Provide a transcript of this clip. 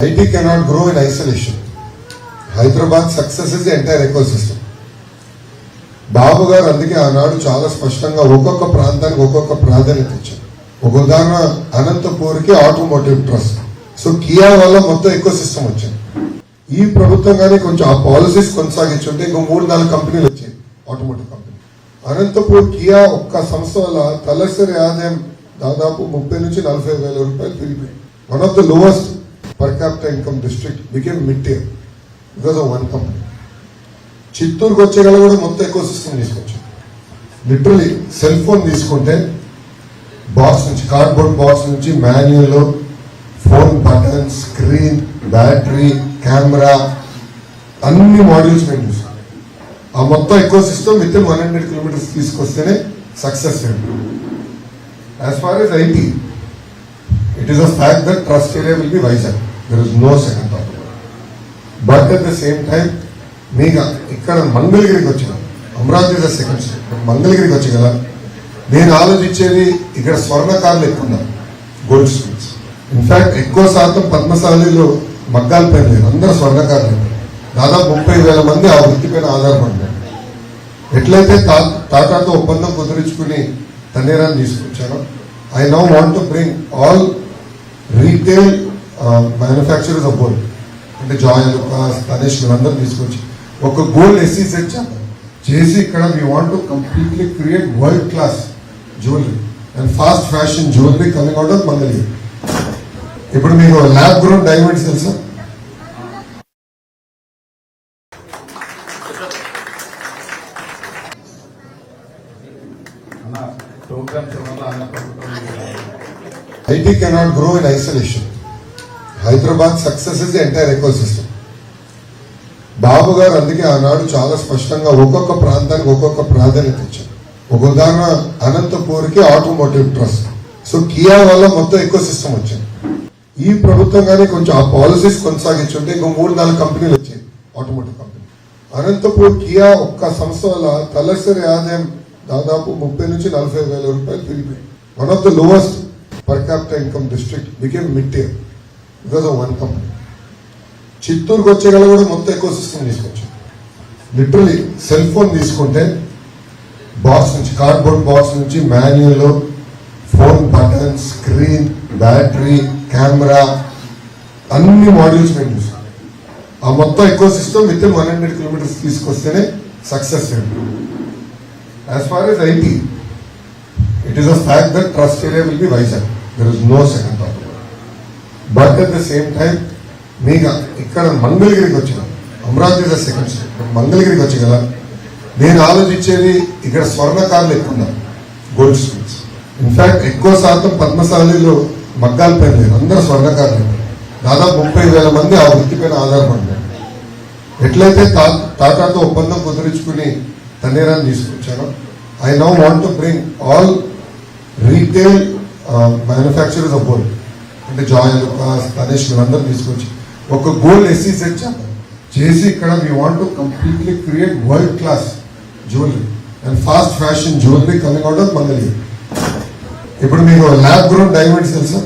IT cannot grow in isolation. Hyderabad success is the entire ecosystem Babu garu అందుకే ఆనాడు చాలా స్పష్టంగా ఒక్కొక్క ప్రాంతానికి ఒక్కొక్క ప్రాధాన్యత ఇచ్చారు. ఒక ఉదాహరణ అనంతపూర్కి ఆటోమోటివ్ ట్రస్ట్ సో కియా వల్ల మొత్తం ఎక్కువ సిస్టమ్ వచ్చింది. ఈ ప్రభుత్వం కానీ కొంచెం ఆ పాలసీస్ కొనసాగించుంటే ఇంకో మూడు నాలుగు కంపెనీలు వచ్చాయి. ఆటోమోటివ్ కంపెనీ అనంతపూర్ కియా ఒక్క సంస్థ వల్ల తలసరి ఆదాయం దాదాపు ముప్పై నుంచి నలభై వేల రూపాయలు పెరిగిపోయింది. One of the lowest per capital income district became mid tier because of one company చిత్తూరుకు వచ్చే గల కూడా మొత్తం ఎక్కువ సిస్టమ్ తీసుకొచ్చాం లిటరలీ సెల్ ఫోన్ తీసుకుంటే బాక్స్ నుంచి కార్డ్బోర్డ్ బాక్స్ నుంచి manual phone button screen battery camera అన్ని మాడ్యూల్స్ మేము ఆ మొత్తం ఎక్కువ system within one hundred kilometers తీసుకొస్తేనే success as far as IT it is a fact that thrust area will be Vizag there is no second thought but at the same time మీకు ఇక్కడ మంగళగిరికి వచ్చిన Amaravati is second state మంగళగిరికి వచ్చి కదా నేను ఆలోచించేది ఇక్కడ స్వర్ణకారులు ఎక్కువ ఉన్నారు గోల్డ్ స్టూడెంట్స్ ఇన్ఫ్యాక్ట్ ఎక్కువ శాతం పద్మశాలిలో మగ్గాల పైన లేదు అందరూ స్వర్ణకారులు దాదాపు ముప్పై వేల మంది ఆ వృత్తి పైన ఆధారపడ్డారు. ఎట్లయితే తా- టాటాతో ఒప్పందం కుదుర్చుకుని తన్నీరాన్ని తీసుకొచ్చారో I now want to bring all retail manufacturers of gold అంటే జాయ్ తనేష్ వీళ్ళందరూ తీసుకొచ్చి ఒక గోల్డ్ ఎస్సీ సెట్ చేద్దాం. చేసి ఇక్కడ we want to completely create world class jewellery and fast fashion jewellery coming out of Mangalagiri ఇప్పుడు మీకు ల్యాబ్ గ్రోన్ డైమండ్స్ తెలుసా? IT cannot grow in isolation. Hyderabad success is entire ecosystem. Babu garu అందుకే ఆనాడు చాలా స్పష్టంగా ఒక్కొక్క ప్రాంతానికి ఒక్కొక్క ప్రాధాన్యత ఇచ్చారు. ఒక ఉదాహరణ అనంతపూర్కి ఆటోమోటివ్ ట్రస్ట్. సో కియా వల్ల మొత్తం ఎక్కువ సిస్టమ్ వచ్చింది. ఈ ప్రభుత్వం కానీ కొంచెం ఆ పాలసీస్ కొనసాగించుంటే ఇంకో మూడు నాలుగు కంపెనీలు వచ్చాయి ఆటోమోటివ్ కంపెనీ. అనంతపూర్ కియా ఒక్క సంస్థ వల్ల తలసరి ఆదాయం దాదాపు ముప్పై నుంచి నలభై వేల రూపాయలు పెరిగిపోయింది one of the lowest per capital income district became mid tier because of one company చిత్తూరుకు వచ్చే గల కూడా మొత్తం ఎక్కువ సిస్టమ్ తీసుకొచ్చాం లిటరలీ సెల్ ఫోన్ తీసుకుంటే బాక్స్ నుంచి కార్డ్బోర్డ్ బాక్స్ నుంచి manual phone button screen battery camera అన్ని మాడ్యూల్స్ మేము చూసాం ఆ మొత్తం ఎక్కువ system within one hundred kilometers తీసుకొస్తేనే success as far it is it fact a trust area thrust area Vizag. There Vizag no second no second it. But at the same time మీకు ఇక్కడ మంగళగిరికి వచ్చిన Amaravati is second state మంగళగిరికి వచ్చి కదా నేను ఆలోచించేది ఇక్కడ స్వర్ణకారులు ఎక్కువ ఉన్నారు గోల్డ్ స్టూడెంట్స్ ఇన్ఫ్యాక్ట్ ఎక్కువ శాతం పద్మశాలిలో మగ్గాల పైన లేరు అందరూ స్వర్ణకారులు దాదాపు ముప్పై వేల మంది ఆ వృత్తి పైన ఆధారపడ్డారు ఎట్లయితే తా- టాటాతో ఒప్పందం కుదిరించుకుని తన్నేరాన్ని తీసుకొచ్చాను I now want to bring all retail manufacturers of gold అంటే జాయ్ లుకాస్ తనేష్ వీళ్ళందరూ తీసుకొచ్చి ఒక గోల్డ్ ఎస్సీ సెట్ చేద్దాం చేసి ఇక్కడ we want to completely create world class jewellery and fast fashion jewellery coming out of Mangalagiri ఇప్పుడు మీకు ల్యాబ్ గ్రోన్ డైమండ్స్ తెలుసా